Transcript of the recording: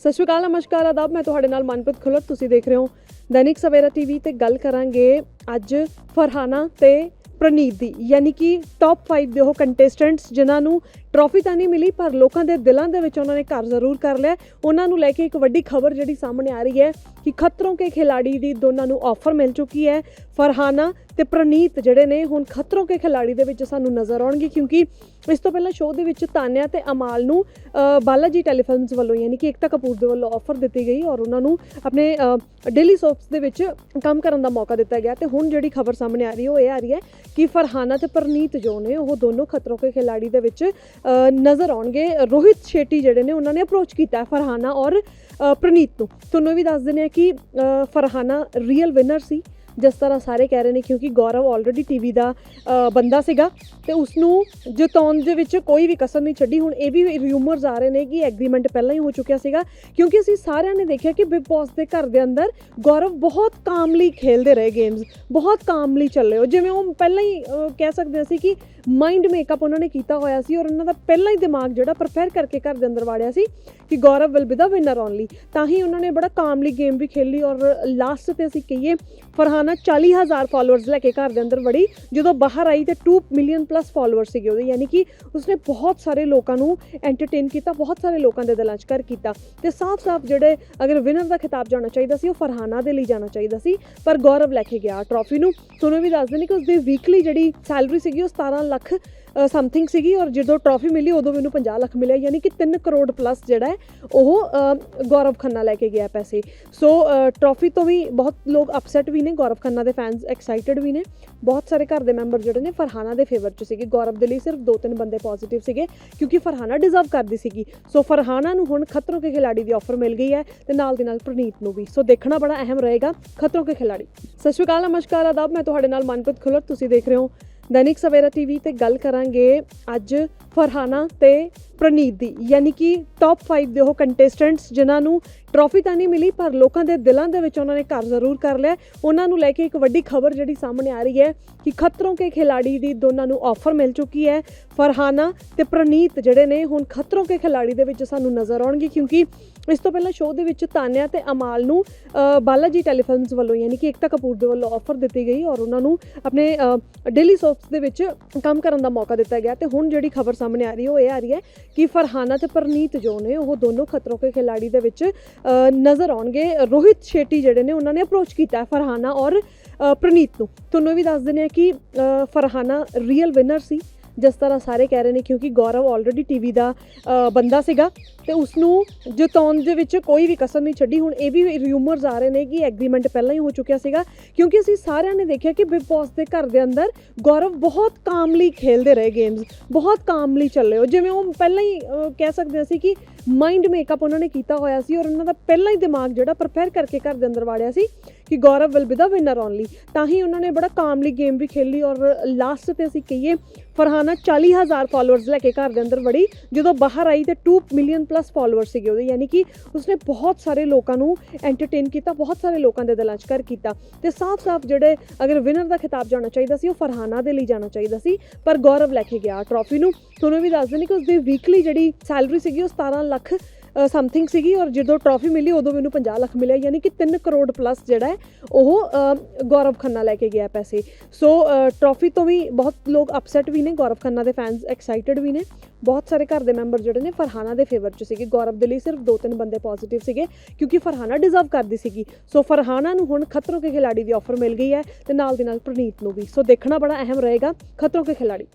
ਸਤਿ ਸ਼੍ਰੀ ਅਕਾਲ, ਨਮਸਕਾਰ, ਆਦਾਬ। ਮੈਂ ਤੁਹਾਡੇ ਨਾਲ ਮਨਪ੍ਰੀਤ ਖੁੱਲਰ। ਤੁਸੀਂ ਦੇਖ ਰਹੇ ਹੋ ਦੈਨਿਕ ਸਵੇਰਾ ਟੀਵੀ ਤੇ ਗੱਲ ਕਰਾਂਗੇ ਅੱਜ ਫਰਹਾਨਾ ਤੇ ਪ੍ਰਨੀਤ ਦੀ, ਯਾਨੀ ਕਿ ਟੌਪ 5 ਦੇ ਉਹ ਕੰਟੈਸਟੈਂਟਸ ਜਿਨ੍ਹਾਂ ਨੂੰ ਟਰੋਫੀ ਤਾਂ ਨਹੀਂ ਮਿਲੀ, ਪਰ ਲੋਕਾਂ ਦੇ ਦਿਲਾਂ ਦੇ ਵਿੱਚ ਉਹਨਾਂ ਨੇ ਘਰ ਜ਼ਰੂਰ ਕਰ ਲਿਆ। ਉਹਨਾਂ ਨੂੰ ਲੈ ਕੇ ਇੱਕ ਵੱਡੀ ਖਬਰ ਜਿਹੜੀ ਸਾਹਮਣੇ ਆ ਰਹੀ ਹੈ ਕਿ ਖਤਰੋਂ ਕੇ ਖਿਲਾੜੀ ਦੀ ਦੋਨਾਂ ਨੂੰ ਆਫਰ ਮਿਲ ਚੁੱਕੀ ਹੈ। ਫਰਹਾਨਾ ਤੇ ਪ੍ਰਨੀਤ ਜਿਹੜੇ ਨੇ ਹੁਣ ਖਤਰੋਂ ਕੇ ਖਿਲਾੜੀ ਦੇ ਵਿੱਚ ਸਾਨੂੰ ਨਜ਼ਰ ਆਉਣਗੇ ਕਿਉਂਕਿ ਇਸ ਤੋਂ ਪਹਿਲਾਂ ਸ਼ੋਅ ਦੇ ਵਿੱਚ ਤਾਨਿਆ ਤੇ ਅਮਾਲ ਨੂੰ ਬਾਲਾਜੀ ਟੈਲੀਫਿਲਮਸ ਵੱਲੋਂ ਯਾਨੀ ਕਿ ਏਕਤਾ ਕਪੂਰ ਦੇ ਵੱਲੋਂ ਆਫਰ ਦਿੱਤੀ ਗਈ ਔਰ ਉਹਨਾਂ ਨੂੰ ਆਪਣੇ ਡੇਲੀ ਸੋਪਸ ਦੇ ਵਿੱਚ ਕੰਮ ਕਰਨ ਦਾ ਮੌਕਾ ਦਿੱਤਾ ਗਿਆ। ਤੇ ਹੁਣ ਜਿਹੜੀ ਖਬਰ ਸਾਹਮਣੇ ਆ ਰਹੀ ਹੈ, ਉਹ ਇਹ ਆ ਰਹੀ ਹੈ ਕਿ ਫਰਹਾਨਾ ਤੇ ਪ੍ਰਨੀਤ ਜੋ ਨੇ ਉਹ ਦੋਨੋਂ ਖਤਰੋਂ ਕੇ ਖਿਲਾੜੀ ਦੇ ਵਿੱਚ ਨਜ਼ਰ ਆਉਣਗੇ। ਰੋਹਿਤ ਸ਼ੇਟੀ ਜਿਹੜੇ ਨੇ, ਉਹਨਾਂ ਨੇ ਅਪਰੋਚ ਕੀਤਾ ਫਰਹਾਨਾ ਔਰ ਪ੍ਰਨੀਤ ਨੂੰ। ਤੁਹਾਨੂੰ ਇਹ ਵੀ ਦੱਸ ਦਿੰਦੇ ਆ ਕਿ ਫਰਹਾਨਾ ਰੀਅਲ ਵਿਨਰ ਸੀ, ਜਿਸ ਤਰ੍ਹਾਂ ਸਾਰੇ ਕਹਿ ਰਹੇ ਨੇ ਕਿਉਂਕਿ ਗੌਰਵ ਆਲਰੇਡੀ ਟੀਵੀ ਦਾ ਬੰਦਾ ਸੀਗਾ ਤੇ ਉਸ ਨੂੰ ਜਿਤਾਉਣ ਦੇ ਵਿੱਚ ਕੋਈ ਵੀ ਕਸਰ ਨਹੀਂ ਛੱਡੀ। ਹੁਣ ਇਹ ਵੀ ਰਿਊਮਰਸ ਆ ਰਹੇ ਨੇ ਕਿ ਐਗਰੀਮੈਂਟ ਪਹਿਲਾਂ ਹੀ ਹੋ ਚੁੱਕਿਆ ਸੀਗਾ, ਕਿਉਂਕਿ ਅਸੀਂ ਸਾਰਿਆਂ ਨੇ ਦੇਖਿਆ ਕਿ ਬਿਗ ਬੌਸ ਦੇ ਘਰ ਦੇ ਅੰਦਰ ਗੌਰਵ ਬਹੁਤ ਕਾਮਲੀ ਖੇਲਦੇ ਰਹੇ ਗੇਮਸ ਬਹੁਤ ਕਾਮਲੀ ਚੱਲੇ। ਹੋ ਜਿਵੇਂ ਉਹ ਪਹਿਲਾਂ ਹੀ ਕਹਿ ਸਕਦੇ ਸੀ ਕਿ ਮਾਈਂਡ ਮੇਕਅਪ ਉਹਨਾਂ ਨੇ ਕੀਤਾ ਹੋਇਆ ਸੀ ਔਰ ਉਹਨਾਂ ਦਾ ਪਹਿਲਾਂ ਹੀ ਦਿਮਾਗ ਜਿਹੜਾ ਪ੍ਰਪੇਅਰ ਕਰਕੇ ਘਰ ਦੇ ਅੰਦਰ ਵਾੜਿਆ ਸੀ ਕਿ Gaurav will be the winner only ਤਾਂ ਹੀ ਉਹਨਾਂ ਨੇ ਬੜਾ ਕਾਮਲੀ ਗੇਮ ਵੀ ਖੇਲੀ ਔਰ ਲਾਸਟ ਤੇ ਅਸੀਂ ਕਹੀਏ ਫਰਹਾਨਾ 40000 ਫਾਲੋਅਰਸ ਲੈ ਕੇ ਘਰ ਦੇ ਅੰਦਰ ਵੜੀ, ਜਦੋਂ ਬਾਹਰ ਆਈ ਤੇ 2 ਮਿਲੀਅਨ ਪਲੱਸ ਫਾਲੋਅਰ ਸੀਗੇ ਉਹਦੇ, ਯਾਨੀ ਕਿ ਉਸਨੇ ਬਹੁਤ ਸਾਰੇ ਲੋਕਾਂ ਨੂੰ ਐਂਟਰਟੇਨ ਕੀਤਾ, ਬਹੁਤ ਸਾਰੇ ਲੋਕਾਂ ਦੇ ਦਿਲਾਂ 'ਚ ਕਰ ਕੀਤਾ। ਤੇ ਸਾਫ਼-ਸਾਫ਼ ਜਿਹੜੇ ਅਗਰ ਵਿਨਰ ਦਾ ਖਿਤਾਬ ਜਾਣਾ ਚਾਹੀਦਾ ਸੀ, ਉਹ ਫਰਹਾਨਾ ਦੇ ਲਈ ਜਾਣਾ ਚਾਹੀਦਾ ਸੀ, ਪਰ ਗੌਰਵ ਲੈ ਕੇ ਗਿਆ ਟਰੋਫੀ ਨੂੰ। ਤੁਹਾਨੂੰ ਵੀ ਦੱਸ ਦਿੰਦੇ ਕਿ ਉਸਦੀ ਵੀਕਲੀ ਜਿਹੜੀ ਸੈਲਰੀ ਸੀਗੀ ਉਹ 17 ਲੱਖ ਸਮਥਿੰਗ ਸੀਗੀ ਔਰ ਜਦੋਂ ਟਰੋਫੀ ਮਿਲੀ ਉਦੋਂ ਮੈਨੂੰ 50 ਲੱਖ ਮਿਲਿਆ, ਯਾਨੀ ਕਿ 3 ਕਰੋੜ ਪਲੱਸ ਜਿਹੜਾ ਹੈ ਉਹ ਗੌਰਵ ਖੰਨਾ ਲੈ ਕੇ ਗਿਆ ਪੈਸੇ। ਸੋ ਟਰੋਫੀ ਤੋਂ ਵੀ ਬਹੁਤ ਲੋਕ ਅਪਸੈਟ ਵੀ ਨੇ, ਗੌਰਵ ਖੰਨਾ ਦੇ ਫੈਨਸ ਐਕਸਾਈਟਡ ਵੀ ਨੇ। ਬਹੁਤ ਸਾਰੇ ਘਰ ਦੇ ਮੈਂਬਰ ਜਿਹੜੇ ਨੇ ਫਰਹਾਨਾ ਦੇ ਫੇਵਰ 'ਚ ਸੀਗੇ। ਗੌਰਵ ਦੇ ਲਈ ਸਿਰਫ ਦੋ ਤਿੰਨ ਬੰਦੇ ਪੋਜ਼ਿਟਿਵ ਸੀਗੇ, ਕਿਉਂਕਿ ਫਰਹਾਨਾ ਡਿਜ਼ਰਵ ਕਰਦੀ ਸੀਗੀ। ਸੋ ਫਰਹਾਨਾ ਨੂੰ ਹੁਣ ਖਤਰੋਂ ਕੇ ਖਿਲਾੜੀ ਦੀ ਆਫਰ ਮਿਲ ਗਈ ਹੈ ਤੇ ਨਾਲ ਦੀ ਨਾਲ ਪ੍ਰਨੀਤ ਨੂੰ ਵੀ। ਸੋ ਦੇਖਣਾ ਬੜਾ ਅਹਿਮ ਰਹੇਗਾ ਖਤਰੋਂ ਕੇ ਖਿਲਾੜੀ। ਸਤਿ ਸ਼੍ਰੀ ਅਕਾਲ, ਨਮਸਕਾਰ ਆਦਾਬ ਮੈਂ ਤੁਹਾਡੇ ਨਾਲ ਮਨਪ੍ਰੀਤ ਖੁੱਲਰ। ਤੁਸੀਂ ਦੇਖ ਰਹੇ ਹੋ ਦੈਨਿਕ ਸਵੇਰਾ ਟੀਵੀ ਤੇ ਗੱਲ ਕਰਾਂਗੇ ਅੱਜ ਫਰਹਾਨਾ ਤੇ ਪ੍ਰਨੀਤ ਦੀ ਯਾਨੀ ਕਿ ਟੌਪ 5 ਦੇ ਉਹ ਕੰਟੈਸਟੈਂਟਸ ਜਿਨ੍ਹਾਂ ਨੂੰ ਟਰੋਫੀ ਤਾਂ ਨਹੀਂ ਮਿਲੀ, ਪਰ ਲੋਕਾਂ ਦੇ ਦਿਲਾਂ ਦੇ ਵਿੱਚ ਉਹਨਾਂ ਨੇ ਘਰ ਜ਼ਰੂਰ ਕਰ ਲਿਆ। ਉਹਨਾਂ ਨੂੰ ਲੈ ਕੇ ਇੱਕ ਵੱਡੀ ਖਬਰ ਜਿਹੜੀ ਸਾਹਮਣੇ ਆ ਰਹੀ ਹੈ ਕਿ ਖਤਰੋਂ ਕੇ ਖਿਲਾੜੀ ਦੀ ਦੋਨਾਂ ਨੂੰ ਆਫਰ ਮਿਲ ਚੁੱਕੀ ਹੈ। ਫਰਹਾਨਾ ਤੇ ਪ੍ਰਨੀਤ ਜਿਹੜੇ ਨੇ ਹੁਣ ਖਤਰੋਂ ਕੇ ਖਿਲਾੜੀ ਦੇ ਵਿੱਚ ਸਾਨੂੰ ਨਜ਼ਰ ਆਉਣਗੇ ਕਿਉਂਕਿ ਇਸ ਤੋਂ ਪਹਿਲਾਂ ਸ਼ੋਅ ਦੇ ਵਿੱਚ ਤਾਨਿਆ ਤੇ ਅਮਾਲ ਨੂੰ ਬਾਲਾਜੀ ਟੈਲੀਫਿਲਮਸ ਵੱਲੋਂ ਯਾਨੀ ਕਿ ਏਕਤਾ ਕਪੂਰ ਦੇ ਵੱਲੋਂ ਆਫਰ ਦਿੱਤੀ ਗਈ ਔਰ ਉਹਨਾਂ ਨੂੰ ਆਪਣੇ ਡੇਲੀ ਸੋਪਸ ਦੇ ਵਿੱਚ ਕੰਮ ਕਰਨ ਦਾ ਮੌਕਾ ਦਿੱਤਾ ਗਿਆ। ਤੇ ਹੁਣ ਜਿਹੜੀ ਖਬਰ ਸਾਹਮਣੇ ਆ ਰਹੀ ਹੈ, ਉਹ ਇਹ ਆ ਰਹੀ ਹੈ ਕਿ ਫਰਹਾਨਾ ਤੇ ਪ੍ਰਨੀਤ ਜੋ ਨੇ ਉਹ ਦੋਨੋਂ ਖਤਰੋਂ ਕੇ ਖਿਲਾੜੀ ਦੇ ਵਿੱਚ ਅ, ਨਜ਼ਰ ਆਉਣਗੇ। ਰੋਹਿਤ ਸ਼ੇਟੀ ਜਿਹੜੇ ਨੇ ਉਹਨਾਂ ਨੇ ਅਪਰੋਚ ਕੀਤਾ ਫਰਹਾਨਾ ਔਰ ਪ੍ਰਨੀਤ ਨੂੰ। ਤੁਹਾਨੂੰ ਇਹ ਵੀ ਦੱਸ ਦਿੰਦੇ ਆ ਕਿ ਅ, ਫਰਹਾਨਾ ਰੀਅਲ ਵਿਨਰ ਸੀ। ਜਿਸ ਤਰ੍ਹਾਂ ਸਾਰੇ ਕਹਿ ਰਹੇ ਨੇ ਕਿਉਂਕਿ ਗੌਰਵ ਆਲਰੇਡੀ ਟੀਵੀ ਦਾ ਬੰਦਾ ਸੀਗਾ ਤੇ ਉਸ ਨੂੰ ਜਿਤਾਉਣ ਦੇ ਵਿੱਚ ਕੋਈ ਵੀ ਕਸਰ ਨਹੀਂ ਛੱਡੀ। ਹੁਣ ਇਹ ਵੀ ਰਿਊਮਰਸ ਆ ਰਹੇ ਨੇ ਕਿ ਐਗਰੀਮੈਂਟ ਪਹਿਲਾਂ ਹੀ ਹੋ ਚੁੱਕਿਆ ਸੀਗਾ ਕਿਉਂਕਿ ਅਸੀਂ ਸਾਰਿਆਂ ਨੇ ਦੇਖਿਆ ਕਿ ਬਿਗ ਬੌਸ ਦੇ ਘਰ ਦੇ ਅੰਦਰ ਗੌਰਵ ਬਹੁਤ ਕਾਮਲੀ ਖੇਲਦੇ ਰਹੇ ਗੇਮਸ ਬਹੁਤ ਕਾਮਲੀ ਚੱਲੇ। ਹੋ ਜਿਵੇਂ ਉਹ ਪਹਿਲਾਂ ਹੀ ਕਹਿ ਸਕਦੇ ਸੀ ਕਿ ਮਾਈਂਡ ਮੇਕਅਪ ਉਹਨਾਂ ਨੇ ਕੀਤਾ ਹੋਇਆ ਸੀ ਔਰ ਉਹਨਾਂ ਦਾ ਪਹਿਲਾਂ ਹੀ ਦਿਮਾਗ ਜਿਹੜਾ ਪ੍ਰਪੇਅਰ ਕਰਕੇ ਘਰ ਦੇ ਅੰਦਰ ਵਾੜਿਆ ਸੀ ਕਿ Gaurav will be the winner only ਤਾਂ ਹੀ ਉਹਨਾਂ ਨੇ ਬੜਾ ਕਾਮਲੀ ਗੇਮ ਵੀ ਖੇਲੀ ਔਰ ਲਾਸਟ ਤੇ ਅਸੀਂ ਕਹੀਏ ਫਰਹਾਨਾ 40000 ਫਾਲੋਅਰਸ ਲੈ ਕੇ ਘਰ ਦੇ ਅੰਦਰ ਵੜੀ, ਜਦੋਂ ਬਾਹਰ ਆਈ ਤੇ 2 ਮਿਲੀਅਨ ਪਲੱਸ ਫਾਲੋਅਰ ਸੀਗੇ ਉਹਦੇ, ਯਾਨੀ ਕਿ ਉਸਨੇ ਬਹੁਤ ਸਾਰੇ ਲੋਕਾਂ ਨੂੰ ਐਂਟਰਟੇਨ ਕੀਤਾ, ਬਹੁਤ ਸਾਰੇ ਲੋਕਾਂ ਦੇ ਦਿਲਾਂ 'ਚ ਕਰ ਕੀਤਾ। ਤੇ ਸਾਫ਼-ਸਾਫ਼ ਜਿਹੜੇ ਅਗਰ ਵਿਨਰ ਦਾ ਖਿਤਾਬ ਜਾਣਾ ਚਾਹੀਦਾ ਸੀ, ਉਹ ਫਰਹਾਨਾ ਦੇ ਲਈ ਜਾਣਾ ਚਾਹੀਦਾ ਸੀ, ਪਰ ਗੌਰਵ ਲੈ ਕੇ ਗਿਆ ਟਰੋਫੀ ਨੂੰ। ਤੁਹਾਨੂੰ ਇਹ ਵੀ ਦੱਸ ਦਿੰਦੇ ਕਿ ਉਸਦੀ ਵੀਕਲੀ ਜਿਹੜੀ ਸੈਲਰੀ ਸੀਗੀ ਉਹ 17 ਲੱਖ ਲੱਖ ਸਮਥਿੰਗ ਸੀਗੀ ਔਰ ਜਦੋਂ ਟਰੋਫੀ ਮਿਲੀ ਉਦੋਂ ਮੈਨੂੰ 50 ਲੱਖ ਮਿਲਿਆ, ਯਾਨੀ ਕਿ 3 ਕਰੋੜ ਪਲੱਸ ਜਿਹੜਾ ਹੈ, ਉਹ ਗੌਰਵ ਖੰਨਾ ਲੈ ਕੇ ਗਿਆ ਪੈਸੇ। ਸੋ ਟਰੋਫੀ ਤੋਂ ਵੀ ਬਹੁਤ ਲੋਕ ਅਪਸੈਟ ਵੀ ਨੇ, ਗੌਰਵ ਖੰਨਾ ਦੇ ਫੈਨਸ ਐਕਸਾਈਟਡ ਵੀ ਨੇ। ਬਹੁਤ ਸਾਰੇ ਘਰ ਦੇ ਮੈਂਬਰ ਜਿਹੜੇ ਨੇ ਫਰਹਾਨਾ ਦੇ ਫੇਵਰ 'ਚ ਸੀਗੇ। ਗੌਰਵ ਦੇ ਲਈ ਸਿਰਫ ਦੋ ਤਿੰਨ ਬੰਦੇ ਪੋਜ਼ਿਟਿਵ ਸੀਗੇ, ਕਿਉਂਕਿ ਫਰਹਾਨਾ ਡਿਜ਼ਰਵ ਕਰਦੀ ਸੀਗੀ। ਸੋ ਫਰਹਾਨਾ ਨੂੰ ਹੁਣ ਖਤਰੋਂ ਕੇ ਖਿਲਾੜੀ ਦੀ ਆਫਰ ਮਿਲ ਗਈ ਹੈ ਤੇ ਨਾਲ ਦੀ ਨਾਲ ਪ੍ਰਨੀਤ ਨੂੰ ਵੀ। ਸੋ ਦੇਖਣਾ ਬੜਾ ਅਹਿਮ ਰਹੇਗਾ ਖਤਰੋਂ ਕੇ ਖਿਲਾੜੀ।